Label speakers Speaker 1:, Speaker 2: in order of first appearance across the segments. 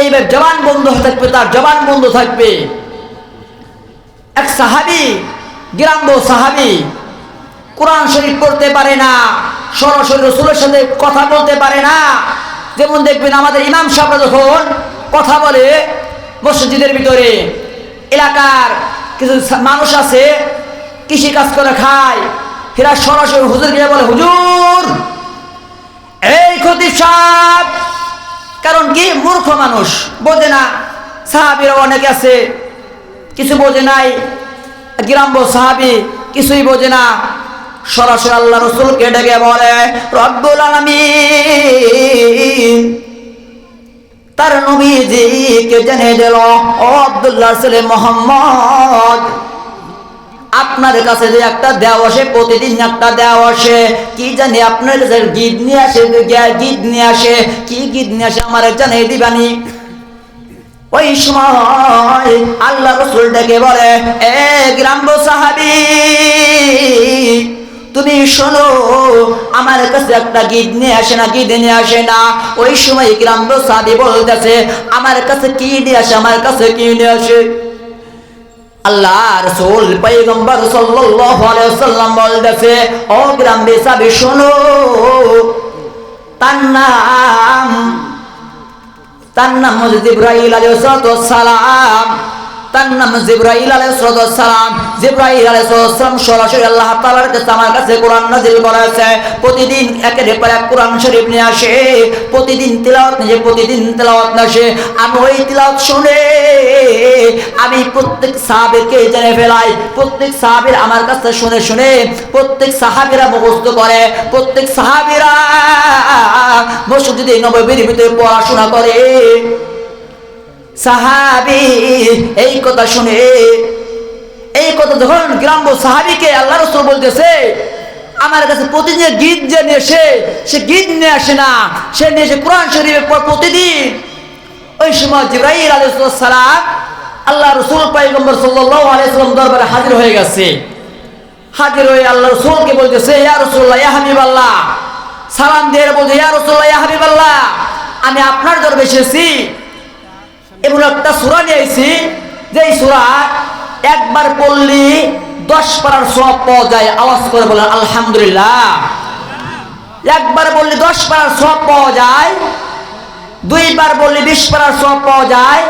Speaker 1: এইভাবে জবান বন্ধ থাকবে, তার জবান বন্ধ থাকবে। এক সাহাবি গ্রাম্য সাহাবি, কোরআন শরীফ পড়তে পারে না, সরাসরি রসুলের সাথে কথা বলতে পারে না। যেমন দেখবেন আমাদের ইমাম সাহেবরা যখন কথা বলে মসজিদের ভিতরে, এলাকার কিছু মানুষ আছে, কৃষি কাজ করে খায়, এরা সরাসরি হুজুর গিয়ে বলে, হুজুর, এই ক্ষতি সাপ কারণ কি? মূর্খ মানুষ। বোঝে না। সাহাবিরা অনেক আছে। কিছু বোঝে নাই। গ্রাম্য সাহাবি কিছুই বোঝে না। সরাসরি আল্লাহ রসুলকে ডেকে বলে, রব্বুল আলামিন। তার নবীজিকে জেনে দিল, ও আব্দুল্লাহ ছেলে মোহাম্মদ। আপনার কাছে যে একটা দেওয়া আসে, প্রতিদিন একটা দেওয়া আসে। কি জানি আপনার কাছে গীত নিয়ে আসে গীত নিয়ে আসে। কি গীত নিয়ে আসে, আমার জানিয়ে দিবানি। ওই সময় আল্লাহ রসুল ডেকে বলে, এ গ্রাম্য সাহাবি, তুমি শোনো, আমার কাছে একটা গীত নিয়ে আসে না গীত নিয়ে আসে না। ওই সময় গ্রাম্য সাহাবি বলতেছে, আমার কাছে কি নিয়ে আসে, আমার কাছে কি নিয়ে আসে? আল্লাহ রসুল পৈগম্বর সাল্লাল্লাহু আলাইহি ওয়াসাল্লাম বলতেছে, ও গ্রাম্য সাহাবি শোনো, তার নাম তার নাম জিব্রাইল আলাইহিস সালাম। তার নাম জিব্রাইল আলাইহিস সালাম। জিব্রাইল আলাইহিস সরাসরি আল্লাহ তাআলার কাছে আমার কাছে কোরআন নাযিল করেছে। প্রতিদিন একের পর এক কোরআন শরীফ নিয়ে আসে। প্রতিদিন তেলাওয়াত নিয়ে প্রতিদিন তেলাওয়াত আসে। আমি ওই তেলাওয়াত শুনে আমি প্রত্যেক সাহাবীকে জেনে ফেলাই। প্রত্যেক সাহাবীর আমার কাছে শুনে শুনে প্রত্যেক সাহাবীরা মুখস্থ করে। প্রত্যেক সাহাবীরা মসজিদে নববীর ভিতরে পড়াশোনা করে। সাহাবি, এই কথা শুনে, এই কথা যখন গ্রাম্য সাহাবিকে আল্লাহ রসুল বলতেছে, আমার কাছে প্রতিদিন গীত যে নিয়ে সে গীত নিয়ে আসে না, সে নিয়ে এসে কোরআন শরীফের পর প্রতিদিন ওই সময় জিব্রাইল আলাইহিস সালাম আল্লাহ রসুল পাইগম্বর সাল্লাল্লাহু আলাইহি সাল্লাম দরবারে হাজির হয়ে গেছে। হাজির হয়ে আল্লাহ রসুলকে বলতেছে ইয়া রাসূলুল্লাহ, ইয়া হাবিবাল্লাহ, সালাম দিয়ে বলছে ইয়া রাসূলুল্লাহ, ইয়া হাবিবাল্লাহ, আমি আপনার দরবারে এসেছি এবং একটা সূরা নিয়ে এসেছি যেই সূরা একবার পড়লি দশ পারার সব পাওয়া যায়, আওয়াজ করে বলেন, আলহামদুলিল্লাহ। একবার বললি দশ পারার সব পাওয়া যায়, দুইবার বললি বিশ পারার সব পাওয়া যায়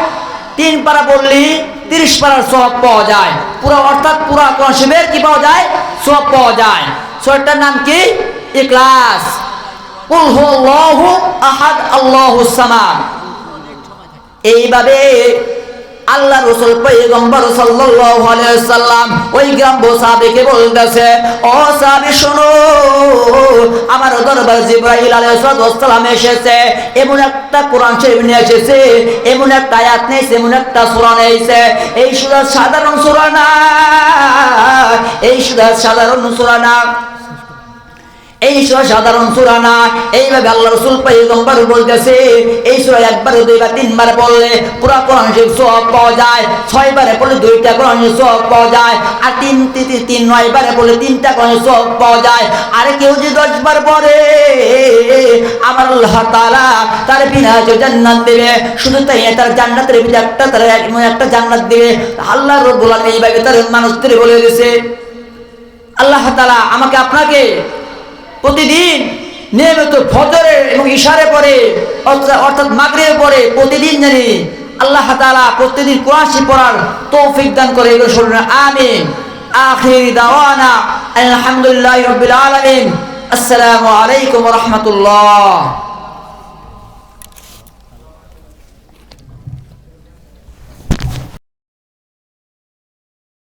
Speaker 1: তিন পারা বললি তিরিশ পারার সব পাওয়া যায়। পুরো, অর্থাৎ পুরো কনসেমের কি পাওয়া যায়? সব পাওয়া যায়। সরটার নাম কি? ইখলাস। কুল হুয়াল্লাহু আহাদ আল্লাহুস সামাদ। এইভাবে আল্লাহ রসুল সাল্লাল্লাহু সাল্লাম ওই গ্রাম্য সাহাবীকে বলতেছে, ও সাহাবী, শোনো, আমার দরবার জিব্রাইল আলাইহিস সালাম এসেছে, এমন একটা কোরআন শরীফ নিয়ে এসেছে, এমন একটা আয়াত নিয়েছে এমন একটা সূরা নিয়েছে এই সূরা সাধারণ সূরা না, এই সূরা সাধারণ সূরা না। এই সূরা সাধারণ সূরা না। এইভাবে আল্লাহ রাসূল পয়গম্বর বলতেছে, এই সূরা একবার, দুইবার, তিনবার পড়লে পুরো কোরআন শরীফ সওয়াব পাওয়া যায়। ছয়বারে পড়লে দুইটা কোরআন শরীফ সওয়াব পাওয়া যায়। আর তিন তিন তিন নয়বারে পড়লে তিনটা কোরআন সওয়াব পাওয়া যায়। আর কেউ যদি দশবার পড়ে, আমার আল্লাহ তাআলা তার বিনা জান্নাত দেবে। শুধু তাই তার জান্নাতের ভিতরে একটা, তার একটা জান্নাত দেবে। আল্লাহ রাব্বুল আলামিন এইভাবে তার মানুষদের বলে দিয়েছে। আল্লাহ তাআলা আমাকে আপনাকে প্রতিদিন নিয়মিত ফজরে এবং ইশারে পরে অর্থাৎ মাগরে পরে প্রতিদিন জানি আল্লাহ তালা প্রতিদিন কোরআশি পড়ার তৌফিক দান করে এগুলো শুনুন আমিন। আখির দাওয়ানা, আলহামদুলিল্লাহ রবিল আলমিন। আসসালামু আলাইকুম রাহমাতুল্লাহ।